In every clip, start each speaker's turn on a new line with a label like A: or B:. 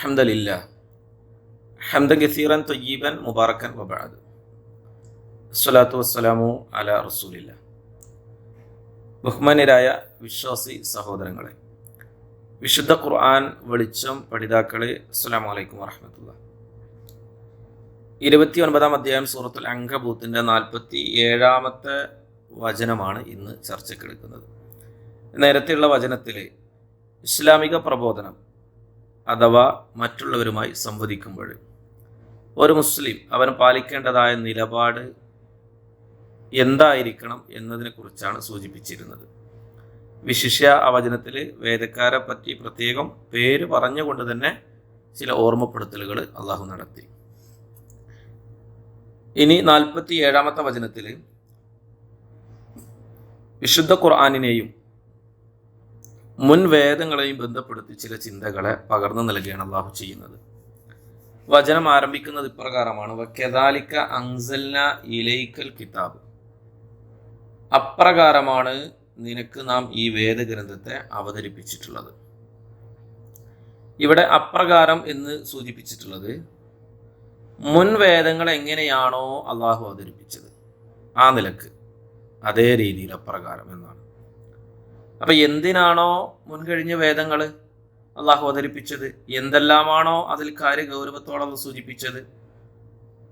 A: അഹമ്മദില്ല ഹംദൻ കസീറൻ തൊയ്യീബൻ മുബാറക്കൻ വബാദ് അസ്സലാത്തു വസ്സലാമു അല റസൂലില്ല. ബഹുമാന്യരായ വിശ്വാസി സഹോദരങ്ങളെ വിശുദ്ധ ഖുർആൻ വെളിച്ചം പഠിതാക്കളെ അസ്സലാമു അലൈക്കും വറഹമത്തുള്ള. ഇരുപത്തി ഒൻപതാം അധ്യായം സൂറത്തുൽ അങ്കബൂത്തിന്റെ നാൽപ്പത്തി ഏഴാമത്തെ വചനമാണ് ഇന്ന് ചർച്ചയ്ക്കെടുക്കുന്നത് നേരത്തെയുള്ള വചനത്തിൽ ഇസ്ലാമിക പ്രബോധനം അഥവാ മറ്റുള്ളവരുമായി സംവദിക്കുമ്പോൾ. ഒരു മുസ്ലിം അവൻ പാലിക്കേണ്ടതായ നിലപാട് എന്തായിരിക്കണം എന്നതിനെക്കുറിച്ചാണ് സൂചിപ്പിച്ചിരുന്നത്. വിശിഷ്യ അവചനത്തിൽ വചനത്തിൽ വേദക്കാരെ പറ്റി പ്രത്യേകം പേര് പറഞ്ഞുകൊണ്ട് തന്നെ ചില ഓർമ്മപ്പെടുത്തലുകൾ അള്ളാഹു നടത്തി. ഇനി നാൽപ്പത്തി ഏഴാമത്തെ വചനത്തിൽ വിശുദ്ധ ഖുർആാനിനെയും മുൻ വേദങ്ങളെയും ബന്ധപ്പെടുത്തി ചില ചിന്തകളെ പകർന്നു നൽകുകയാണ് അള്ളാഹു ചെയ്യുന്നത്. വചനം ആരംഭിക്കുന്നത് ഇപ്രകാരമാണ്. വക്കെദാലിക്ക അങ്സൽന ഇലൈക്കൽ കിതാബ്. അപ്രകാരമാണ് നിനക്ക് നാം ഈ വേദഗ്രന്ഥത്തെ അവതരിപ്പിച്ചിട്ടുള്ളത്. ഇവിടെ അപ്രകാരം എന്ന് സൂചിപ്പിച്ചിട്ടുള്ളത് മുൻ വേദങ്ങൾ എങ്ങനെയാണോ അള്ളാഹു അവതരിപ്പിച്ചത്. ആ നിലയ്ക്ക് അതേ രീതിയിൽ അപ്രകാരം എന്നാണ്. അപ്പൊ എന്തിനാണോ മുൻകഴിഞ്ഞ വേദങ്ങൾ അള്ളാഹു അവതരിപ്പിച്ചത്? എന്തെല്ലാമാണോ അതിൽ കാര്യ ഗൗരവത്തോളം സൂചിപ്പിച്ചത്?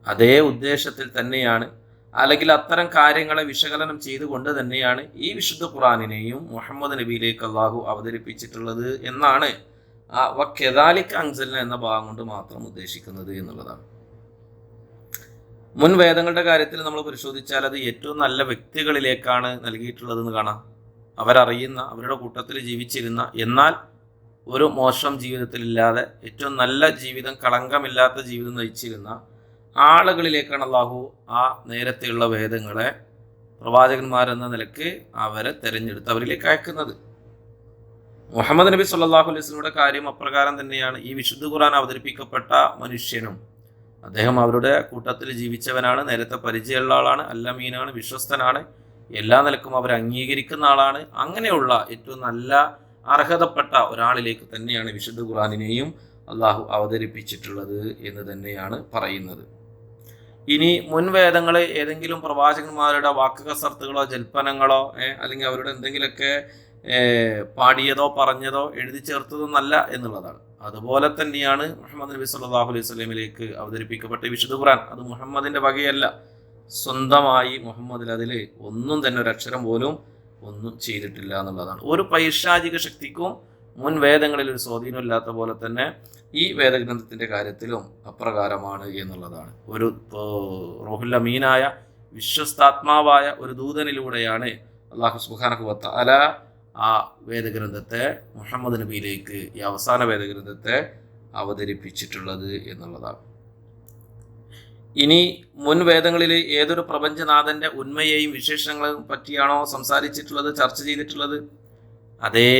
A: അതേ ഉദ്ദേശത്തിൽ തന്നെയാണ്. അല്ലെങ്കിൽ അത്തരം കാര്യങ്ങളെ വിശകലനം ചെയ്തുകൊണ്ട് തന്നെയാണ് ഈ വിശുദ്ധ ഖുറാനിനെയും മുഹമ്മദ് നബിയിലേക്ക് അള്ളാഹു അവതരിപ്പിച്ചിട്ടുള്ളത് എന്നാണ്. ആ വക്കെദാലിക് അങ്സലിന എന്ന ഭാഗം കൊണ്ട് മാത്രം ഉദ്ദേശിക്കുന്നത് എന്നുള്ളതാണ്. മുൻ വേദങ്ങളുടെ കാര്യത്തിൽ നമ്മൾ പരിശോധിച്ചാൽ അത് ഏറ്റവും നല്ല വ്യക്തികളിലേക്കാണ് നൽകിയിട്ടുള്ളതെന്ന് കാണാം. അവരറിയുന്ന അവരുടെ കൂട്ടത്തിൽ ജീവിച്ചിരുന്ന എന്നാൽ ഒരു മോശം ജീവിതത്തിലില്ലാതെ ഏറ്റവും നല്ല ജീവിതം കളങ്കമില്ലാത്ത ജീവിതം നയിച്ചിരുന്ന ആളുകളിലേക്കാണ് അള്ളാഹു ആ നേരത്തെയുള്ള വേദങ്ങളെ പ്രവാചകന്മാരെന്ന നിലയ്ക്ക് അവരെ തിരഞ്ഞെടുത്ത് അവരിലേക്ക് അയക്കുന്നത്. മുഹമ്മദ് നബി സല്ലാഹു അലൈസ്ലയുടെ കാര്യം അപ്രകാരം തന്നെയാണ്. ഈ വിശുദ്ധ ഖുറാൻ അവതരിപ്പിക്കപ്പെട്ട മനുഷ്യനും അദ്ദേഹം അവരുടെ കൂട്ടത്തിൽ ജീവിച്ചവനാണ് നേരത്തെ പരിചയമുള്ള ആളാണ് അല്ലമീനാണ് വിശ്വസ്തനാണ്. എല്ലാ നിലക്കും അവർ അംഗീകരിക്കുന്ന ആളാണ്. അങ്ങനെയുള്ള ഏറ്റവും നല്ല അർഹതപ്പെട്ട ഒരാളിലേക്ക് തന്നെയാണ് വിശുദ്ധ ഖുറാനിനെയും അള്ളാഹു അവതരിപ്പിച്ചിട്ടുള്ളത് എന്ന് തന്നെയാണ് പറയുന്നത്. ഇനി മുൻവേദങ്ങളെ ഏതെങ്കിലും പ്രവാചകന്മാരുടെ വാക്കുകസർത്തുകളോ ജൽപ്പനങ്ങളോ അല്ലെങ്കിൽ അവരുടെ എന്തെങ്കിലുമൊക്കെ പാടിയതോ പറഞ്ഞതോ എഴുതി ചേർത്തതൊന്നല്ല എന്നുള്ളതാണ്. അതുപോലെ തന്നെയാണ് മുഹമ്മദ് നബി സല്ലാഹു അലൈഹി സ്വലമിലേക്ക് അവതരിപ്പിക്കപ്പെട്ട വിശുദ്ധ ഖുറാൻ അത് മുഹമ്മദിന്റെ വകയല്ല. സ്വന്തമായി മുഹമ്മദിൽ അതിൽ ഒന്നും തന്നെ ഒരു അക്ഷരം പോലും ഒന്നും ചെയ്തിട്ടില്ല എന്നുള്ളതാണ്. ഒരു പൈശാചിക ശക്തിക്കും മുൻ വേദങ്ങളിൽ ഒരു സ്വാധീനമില്ലാത്ത പോലെ തന്നെ ഈ വേദഗ്രന്ഥത്തിന്റെ കാര്യത്തിലും അപ്രകാരമാണ് എന്നുള്ളതാണ്. ഒരു റോഹുല്ല മീനായ വിശ്വസ്താത്മാവായ ഒരു ദൂതനിലൂടെയാണ് അള്ളാഹു സുബാനഹുവത്ത അല ആ വേദഗ്രന്ഥത്തെ മുഹമ്മദ് നബിയിലേക്ക് ഈ അവസാന വേദഗ്രന്ഥത്തെ അവതരിപ്പിച്ചിട്ടുള്ളത് എന്നുള്ളതാണ്. ഇനി മുൻ വേദങ്ങളിൽ ഏതൊരു പ്രപഞ്ചനാഥന്റെ ഉന്മയെയും വിശേഷങ്ങളെയും പറ്റിയാണോ സംസാരിച്ചിട്ടുള്ളത് ചർച്ച ചെയ്തിട്ടുള്ളത്? അതേ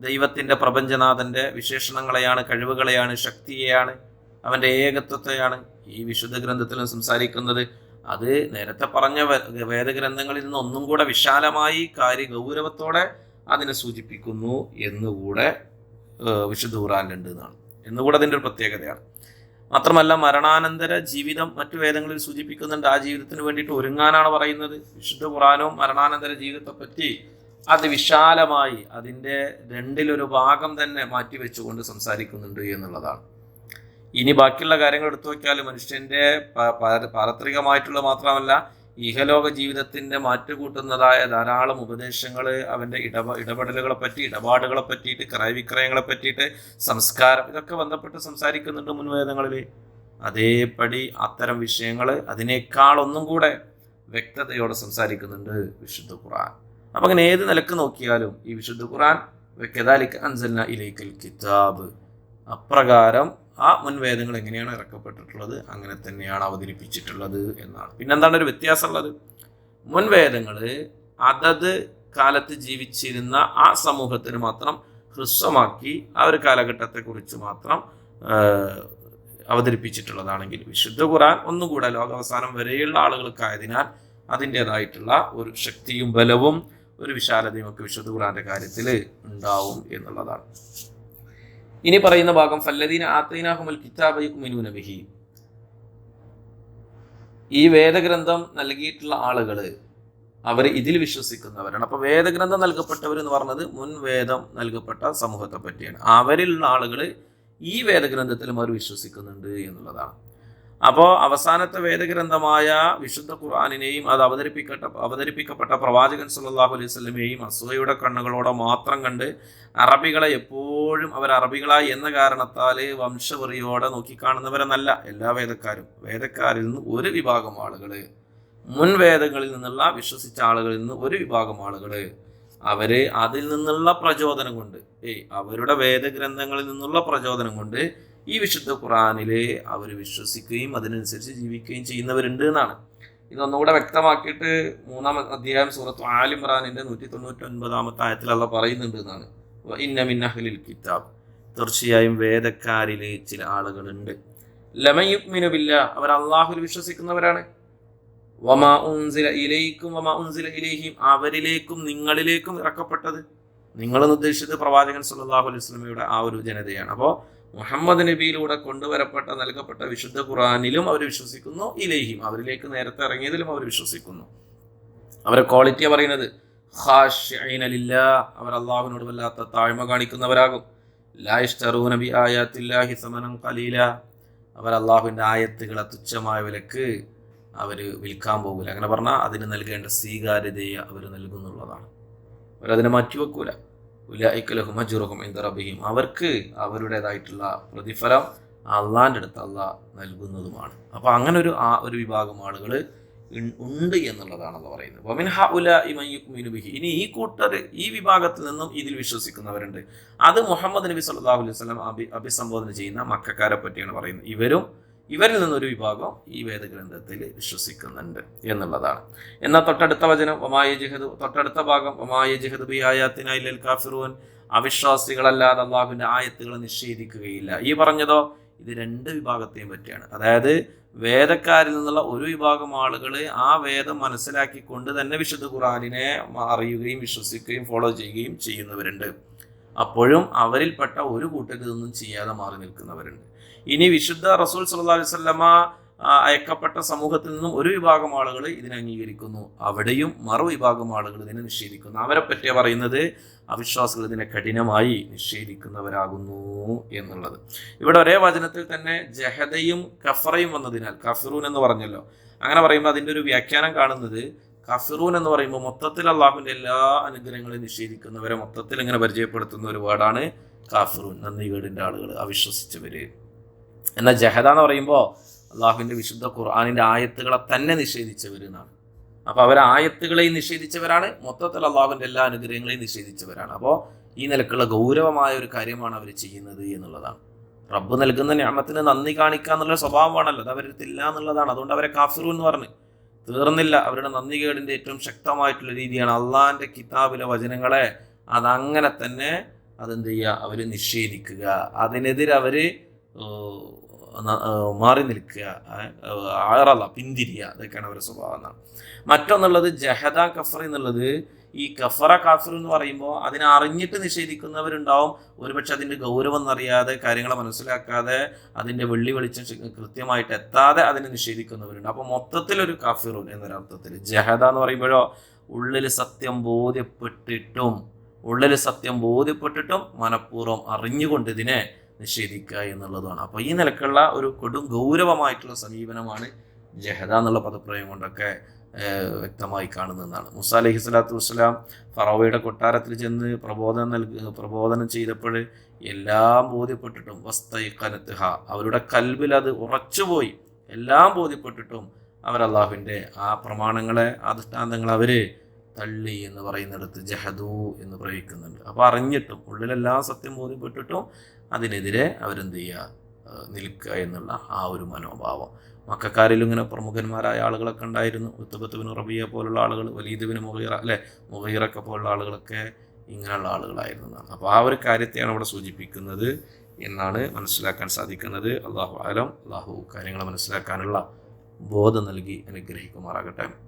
A: ദൈവത്തിന്റെ പ്രപഞ്ചനാഥന്റെ വിശേഷണങ്ങളെയാണ് കഴിവുകളെയാണ് ശക്തിയെയാണ് അവന്റെ ഏകത്വത്തെയാണ് ഈ വിശുദ്ധ ഗ്രന്ഥത്തിലും സംസാരിക്കുന്നത്. അത് നേരത്തെ പറഞ്ഞ വേദഗ്രന്ഥങ്ങളിൽ നിന്ന് ഒന്നും കൂടെ വിശാലമായി കാര്യ ഗൗരവത്തോടെ അതിനെ സൂചിപ്പിക്കുന്നു എന്നുകൂടെ വിശുദ്ധ ഖുറാനിലുണ്ട് എന്നാണ്. എന്നുകൂടെ അതിന്റെ ഒരു പ്രത്യേകതയാണ്. മാത്രമല്ല മരണാനന്തര ജീവിതം മറ്റു വേദങ്ങളിൽ സൂചിപ്പിക്കുന്നുണ്ട്. ആ ജീവിതത്തിന് വേണ്ടിയിട്ട് ഒരുങ്ങാനാണ് പറയുന്നത്. വിശുദ്ധ ഖുറാനവും മരണാനന്തര ജീവിതത്തെ പറ്റി അത് വിശാലമായി അതിന്റെ രണ്ടിലൊരു ഭാഗം തന്നെ മാറ്റി വെച്ചുകൊണ്ട് സംസാരിക്കുന്നുണ്ട് എന്നുള്ളതാണ്. ഇനി ബാക്കിയുള്ള കാര്യങ്ങൾ എടുത്തു വയ്ക്കാൽ മനുഷ്യന്റെ പാരത്രികമായിട്ടുള്ള മാത്രമല്ല ഇഹലോക ജീവിതത്തിന്റെ മാറ്റുകൂട്ടുന്നതായ ധാരാളം ഉപദേശങ്ങൾ അവന്റെ ഇടപ ഇടപെടലുകളെ പറ്റി ഇടപാടുകളെ പറ്റിയിട്ട് ക്രയവിക്രയങ്ങളെ പറ്റിയിട്ട് സംസ്കാരം ഇതൊക്കെ ബന്ധപ്പെട്ട് സംസാരിക്കുന്നുണ്ട് മുൻവേദങ്ങളിൽ. അതേപടി അത്തരം വിഷയങ്ങൾ അതിനേക്കാൾ ഒന്നും കൂടെ വ്യക്തതയോടെ സംസാരിക്കുന്നുണ്ട് വിശുദ്ധ ഖുർആൻ. അപ്പം അങ്ങനെ ഏത് നിലയ്ക്ക് നോക്കിയാലും ഈ വിശുദ്ധ ഖുർആൻ വെക്കതാലിക്ക് അൻസൽന ഇലൈക്കൽ കിതാബ്. അപ്രകാരം ആ മുൻവേദങ്ങൾ എങ്ങനെയാണ് ഇറക്കപ്പെട്ടിട്ടുള്ളത്? അങ്ങനെ തന്നെയാണ് അവതരിപ്പിച്ചിട്ടുള്ളത് എന്നാണ്. പിന്നെ എന്താണ് ഒരു വ്യത്യാസമുള്ളത്? മുൻവേദങ്ങൾ അതത് കാലത്ത് ജീവിച്ചിരുന്ന ആ സമൂഹത്തിന് മാത്രം ഹ്രസ്വമാക്കി ആ ഒരു കാലഘട്ടത്തെക്കുറിച്ച് മാത്രം അവതരിപ്പിച്ചിട്ടുള്ളതാണെങ്കിൽ വിശുദ്ധ ഖുറാൻ ഒന്നുകൂടെ ലോകാവസാനം വരെയുള്ള ആളുകൾക്കായതിനാൽ അതിന്റെതായിട്ടുള്ള ഒരു ശക്തിയും ബലവും ഒരു വിശാലതയും ഒക്കെ വിശുദ്ധ ഖുറാന്റെ കാര്യത്തിൽ ഉണ്ടാവും എന്നുള്ളതാണ്. ഇനി പറയുന്ന ഭാഗം ഫല്ലദീന ആത്തൈനാഹുമൽ കിതാബയുമിനൂന ബിഹി. ഈ വേദഗ്രന്ഥം നൽകിയിട്ടുള്ള ആളുകൾ അവർ ഇതിൽ വിശ്വസിക്കുന്നവരാണ്. അപ്പോൾ വേദഗ്രന്ഥം നൽകപ്പെട്ടവർ എന്ന് പറഞ്ഞത് മുൻ വേദം നൽകപ്പെട്ട സമൂഹത്തെ പറ്റിയാണ്. അവരിലുള്ള ആളുകൾ ഈ വേദഗ്രന്ഥത്തിലും അവർ വിശ്വസിക്കുന്നുണ്ട് എന്നുള്ളതാണ്. അപ്പോൾ അവസാനത്തെ വേദഗ്രന്ഥമായ വിശുദ്ധ ഖുർആാനിനെയും അത് അവതരിപ്പിക്കട്ട അവതരിപ്പിക്കപ്പെട്ട പ്രവാചകൻ സല്ലല്ലാഹു അലൈഹി വസല്ലമയെയും അസൂയയുടെ കണ്ണുകളോടെ മാത്രം കണ്ട് അറബികളെ എപ്പോഴും അവർ അറബികളായി എന്ന കാരണത്താൽ വംശവെറിയോടെ നോക്കിക്കാണുന്നവരെന്നല്ല എല്ലാ വേദക്കാരും. വേദക്കാരിൽ നിന്ന് ഒരു വിഭാഗം ആളുകൾ മുൻ വേദങ്ങളിൽ നിന്നുള്ള വിശ്വസിച്ച ആളുകളിൽ നിന്ന് ഒരു വിഭാഗം ആളുകൾ അവർ അതിൽ നിന്നുള്ള പ്രചോദനം കൊണ്ട് ഏയ് അവരുടെ വേദഗ്രന്ഥങ്ങളിൽ നിന്നുള്ള പ്രചോദനം കൊണ്ട് ഈ വിശുദ്ധ ഖുറാനിൽ അവർ വിശ്വസിക്കുകയും അതിനനുസരിച്ച് ജീവിക്കുകയും ചെയ്യുന്നവരുണ്ട് എന്നാണ്. ഇതൊന്നുകൂടെ വ്യക്തമാക്കിയിട്ട് മൂന്നാം അധ്യായം സൂറത്ത് ആലിമ്രാനിന്റെ നൂറ്റി തൊണ്ണൂറ്റി ഒൻപതാമത്തെ ആയത്തിൽ അള്ള പറയുന്നുണ്ട് എന്നാണ്. വ ഇന്ന മിൻ അഹ്ലിൽ കിതാബ്. തീർച്ചയായും വേദക്കാരിലെ ചില ആളുകളുണ്ട്. ലമയുഗ്മിനുബില്ല അവർ അള്ളാഹുൽ വിശ്വസിക്കുന്നവരാണ്. വമാ ഉൻസില ഇലയിക്കും വമാ ഉൻസില ഇലയിഹിം അവരിലേക്കും നിങ്ങളിലേക്കും ഇറക്കപ്പെട്ടത്. നിങ്ങളെന്ന് ഉദ്ദേശിച്ചത് പ്രവാചകൻ സല്ലല്ലാഹു അലൈഹി വസല്ലമയുടെ ആ ഒരു ജനതയാണ്. അപ്പോൾ മുഹമ്മദ് നബിയിലൂടെ കൊണ്ടുവരപ്പെട്ട നൽകപ്പെട്ട വിശുദ്ധ ഖുറാനിലും അവർ വിശ്വസിക്കുന്നു ഇലേഹിം. അവരിലേക്ക് നേരത്തെ ഇറങ്ങിയതിലും അവർ വിശ്വസിക്കുന്നു. അവരെ ക്വാളിറ്റിയാ പറയുന്നത് ഖാശിഈന ലില്ലാ. അവർ അള്ളാഹുവിനോട് വല്ലാത്ത താഴ്മ കാണിക്കുന്നവരാകും. ലായിഷ്ടറൂന നബി ആയാത്തില്ലാഹി സമനം കലീല അവർ അള്ളാഹുവിന്റെ ആയത്തുകളെ തുച്ഛമായ വിലക്ക് അവർ വിൽക്കാൻ പോകില്ല അങ്ങനെ പറഞ്ഞാൽ അതിന് നൽകേണ്ട സ്വീകാര്യതയെ അവർ നൽകുന്നുള്ളതാണ്. അവരതിനെ മാറ്റിവെക്കൂല. റബ്ബിഹിം. അവർക്ക് അവരുടേതായിട്ടുള്ള പ്രതിഫലം അള്ളാന്റെ അടുത്ത് അള്ളാഹ് നൽകുന്നതുമാണ്. അപ്പോൾ അങ്ങനെ ഒരു ആ ഒരു വിഭാഗം ആളുകൾ ഉണ്ട് എന്നുള്ളതാണെന്ന് പറയുന്നത്. വമിൻ ഹ ഉല ഇമയുക്മിനു ബിഹി. ഇനി ഈ കൂട്ടർ ഈ വിഭാഗത്തിൽ നിന്നും ഇതിൽ വിശ്വസിക്കുന്നവരുണ്ട്. അത് മുഹമ്മദ് നബി സല്ലല്ലാഹു അലൈഹി വസല്ലം അഭി അഭിസംബോധന ചെയ്യുന്ന മക്കാരെ പറ്റിയാണ് പറയുന്നത്. ഇവരും ഇവരിൽ നിന്നൊരു വിഭാഗം ഈ വേദഗ്രന്ഥത്തിൽ വിശ്വസിക്കുന്നുണ്ട് എന്നുള്ളതാണ്. എന്നാൽ തൊട്ടടുത്ത വചനം ഒമായ ജഹദ് തൊട്ടടുത്ത ഭാഗം ഒമായ ജഹദ് ബി ആയാത്തിനായി കാഫിറുവൻ അവിശ്വാസികളല്ലാതെ അള്ളാഹുവിന്റെ ആയത്തുകളെ നിഷേധിക്കുകയില്ല. ഈ പറഞ്ഞതോ? ഇത് രണ്ട് വിഭാഗത്തെയും പറ്റിയാണ്. അതായത് വേദക്കാരിൽ നിന്നുള്ള ഒരു വിഭാഗം ആളുകൾ ആ വേദം മനസ്സിലാക്കിക്കൊണ്ട് തന്നെ വിശുദ്ധ ഖുറാനിനെ അറിയുകയും വിശ്വസിക്കുകയും ഫോളോ ചെയ്യുകയും ചെയ്യുന്നവരുണ്ട്. അപ്പോഴും അവരിൽപ്പെട്ട ഒരു കൂട്ടരിൽ നിന്നും ചെയ്യാതെ മാറി നിൽക്കുന്നവരുണ്ട്. ഇനി വിശുദ്ധ റസൂൽ സല്ലല്ലാഹു അലൈഹി വസല്ലമ അയക്കപ്പെട്ട സമൂഹത്തിൽ നിന്നും ഒരു വിഭാഗം ആളുകൾ ഇതിനെ അംഗീകരിക്കുന്നു. അവിടെയും മറുവിഭാഗം ആളുകൾ ഇതിനെ നിഷേധിക്കുന്നു. അവരെ പറ്റിയ പറയുന്നത് അവിശ്വാസികൾ ഇതിനെ കഠിനമായി നിഷേധിക്കുന്നവരാകുന്നു എന്നുള്ളത്. ഇവിടെ ഒരേ വചനത്തിൽ തന്നെ ജഹദയും കഫറയും വന്നതിനാൽ കഫറൂൻ എന്ന് പറഞ്ഞല്ലോ. അങ്ങനെ പറയുമ്പോൾ അതിന്റെ ഒരു വ്യാഖ്യാനം കാണുന്നത് കഫിറൂൻ എന്ന് പറയുമ്പോൾ മൊത്തത്തിൽ അള്ളാഹുവിന്റെ എല്ലാ അനുഗ്രഹങ്ങളെയും നിഷേധിക്കുന്നവരെ മൊത്തത്തിൽ ഇങ്ങനെ പരിചയപ്പെടുത്തുന്ന ഒരു വേർഡാണ് കാഫിറൂൻ നന്ദികേടിന്റെ ആളുകൾ അവിശ്വസിച്ചവര്. എന്നാൽ ജഹദ എന്ന് പറയുമ്പോൾ അള്ളാഹുവിന്റെ വിശുദ്ധ ഖുർആാനിന്റെ ആയത്തുകളെ തന്നെ നിഷേധിച്ചവർ എന്നാണ്. അപ്പോൾ അവർ ആയത്തുകളെയും നിഷേധിച്ചവരാണ് മൊത്തത്തിൽ അള്ളാഹുവിന്റെ എല്ലാ അനുഗ്രഹങ്ങളെയും നിഷേധിച്ചവരാണ്. അപ്പോൾ ഈ നിലക്കുള്ള ഗൗരവമായ ഒരു കാര്യമാണ് അവർ ചെയ്യുന്നത് എന്നുള്ളതാണ്. റബ്ബ് നൽകുന്ന ഞാമത്തിന് നന്ദി കാണിക്കുക എന്നുള്ള സ്വഭാവമാണല്ലോ അത് ഇല്ല എന്നുള്ളതാണ്. അതുകൊണ്ട് അവരെ കാഫിറു എന്ന് പറഞ്ഞ്. തീർന്നില്ല അവരുടെ നന്ദി കേടിന്റെ ഏറ്റവും ശക്തമായിട്ടുള്ള രീതിയാണ് അള്ളാഹിന്റെ കിതാബിലെ വചനങ്ങളെ അതങ്ങനെ തന്നെ അതെന്ത് ചെയ്യുക? അവർ നിഷേധിക്കുക. അതിനെതിരെ അവർ മാറി നിൽക്കുക ആറല പിന്തിരിയ അതൊക്കെയാണ് അവരുടെ സ്വഭാവം എന്നാണ്. മറ്റൊന്നുള്ളത് ജഹദ കഫർ എന്നുള്ളത് ഈ കഫറ കാഫിർ എന്ന് പറയുമ്പോൾ അതിനെ അറിഞ്ഞിട്ട് നിഷേധിക്കുന്നവരുണ്ടാവും. ഒരുപക്ഷെ അതിന്റെ ഗൗരവം എന്നറിയാതെ കാര്യങ്ങൾ മനസ്സിലാക്കാതെ അതിന്റെ വെള്ളി വെളിച്ചം കൃത്യമായിട്ട് എത്താതെ അതിനെ നിഷേധിക്കുന്നവരുണ്ട്. അപ്പോൾ മൊത്തത്തിലൊരു കാഫിറുൻ എന്നൊരർത്ഥത്തിൽ ജഹദ എന്ന് പറയുമ്പോഴോ ഉള്ളിൽ സത്യം ബോധ്യപ്പെട്ടിട്ടും ഉള്ളിൽ സത്യം ബോധ്യപ്പെട്ടിട്ടും മനഃപൂർവം അറിഞ്ഞുകൊണ്ട് ഇതിനെ നിഷേധിക്കുക എന്നുള്ളതാണ്. അപ്പോൾ ഈ നിലക്കുള്ള ഒരു കൊടും ഗൗരവമായിട്ടുള്ള സമീപനമാണ് ജഹദ എന്നുള്ള പദപ്രയോഗം കൊണ്ടൊക്കെ വ്യക്തമായി കാണുന്നതാണ് മുസ അലഹി സ്വലാത്തു വസ്സലാം ഫറോവയുടെ കൊട്ടാരത്തിൽ ചെന്ന് പ്രബോധനം നൽകി പ്രബോധനം ചെയ്തപ്പോൾ എല്ലാം ബോധ്യപ്പെട്ടിട്ടും വസ്തൈ കനത്തുഹ അവരുടെ കൽവിൽ അത് ഉറച്ചുപോയി. എല്ലാം ബോധ്യപ്പെട്ടിട്ടും അവർ ആ പ്രമാണങ്ങളെ ആ ദൃഷ്ടാന്തങ്ങൾ അവർ തള്ളി എന്ന് പറയുന്നിടത്ത് ജഹദു എന്ന് പ്രയോഗിക്കുന്നുണ്ട്. അപ്പോൾ അറിഞ്ഞിട്ടും ഉള്ളിലെല്ലാം സത്യം ബോധ്യപ്പെട്ടിട്ടും അതിനെതിരെ അവരെന്ത് ചെയ്യുക നിൽക്കുക എന്നുള്ള ആ ഒരു മനോഭാവം. മക്കാരിലും ഇങ്ങനെ പ്രമുഖന്മാരായ ആളുകളൊക്കെ ഉണ്ടായിരുന്നു. ഉത്തബത്തുബിന് റബിയ പോലുള്ള ആളുകൾ വലീദുബിന് മുഹീറ അല്ലെ? മുഹീറൊക്കെ പോലുള്ള ആളുകളൊക്കെ ഇങ്ങനെയുള്ള ആളുകളായിരുന്നു. എന്നാണ് അപ്പോൾ ആ ഒരു കാര്യത്തെയാണ് ഇവിടെ സൂചിപ്പിക്കുന്നത് എന്നാണ് മനസ്സിലാക്കാൻ സാധിക്കുന്നത്. അള്ളാഹു ആലം അള്ളാഹു കാര്യങ്ങൾ മനസ്സിലാക്കാനുള്ള ബോധം നൽകി അനുഗ്രഹിക്കുമാറാകട്ടെ.